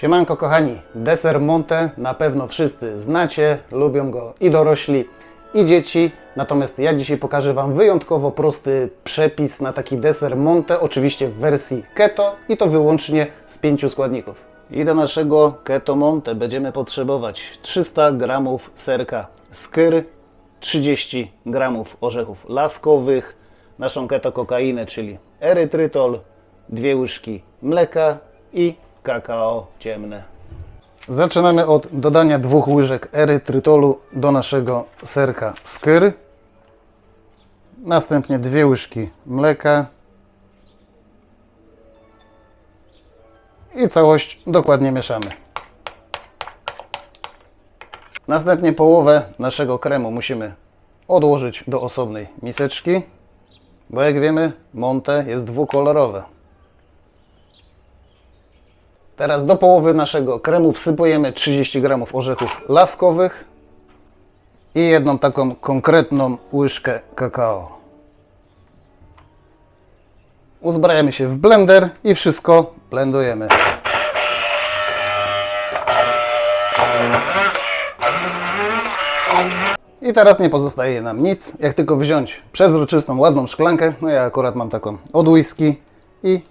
Siemanko kochani, deser Monte na pewno wszyscy znacie, lubią go i dorośli, i dzieci. Natomiast ja dzisiaj pokażę Wam wyjątkowo prosty przepis na taki deser Monte, oczywiście w wersji keto i to wyłącznie z pięciu składników. I do naszego keto Monte będziemy potrzebować 300 g serka skyr, 30 g orzechów laskowych, naszą keto kokainę, czyli erytrytol, dwie łyżki mleka i kakao ciemne. Zaczynamy od dodania dwóch łyżek erytrytolu do naszego serka skyr. Następnie dwie łyżki mleka. I całość dokładnie mieszamy. Następnie połowę naszego kremu musimy odłożyć do osobnej miseczki, bo jak wiemy, Monte jest dwukolorowe. Teraz do połowy naszego kremu wsypujemy 30 g orzechów laskowych i jedną taką konkretną łyżkę kakao. Uzbrajamy się w blender i wszystko blendujemy. I teraz nie pozostaje nam nic, jak tylko wziąć przezroczystą, ładną szklankę. No ja akurat mam taką od whisky i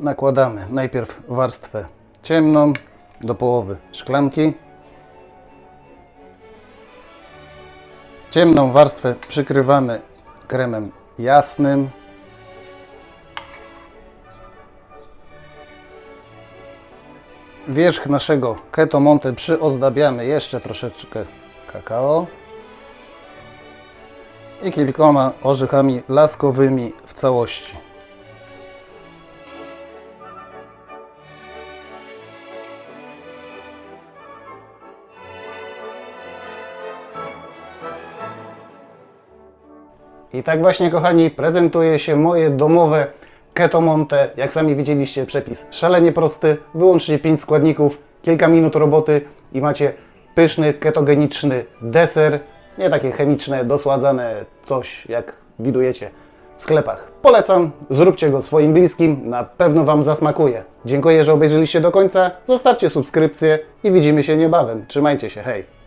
nakładamy najpierw warstwę ciemną do połowy szklanki. Ciemną warstwę przykrywamy kremem jasnym. Wierzch naszego Keto Monte przyozdabiamy jeszcze troszeczkę kakao i kilkoma orzechami laskowymi w całości. I tak właśnie, kochani, prezentuje się moje domowe Keto Monte. Jak sami widzieliście, przepis szalenie prosty, wyłącznie 5 składników, kilka minut roboty i macie pyszny, ketogeniczny deser. Nie takie chemiczne, dosładzane coś, jak widujecie w sklepach. Polecam, zróbcie go swoim bliskim, na pewno Wam zasmakuje. Dziękuję, że obejrzeliście do końca, zostawcie subskrypcję i widzimy się niebawem. Trzymajcie się, hej!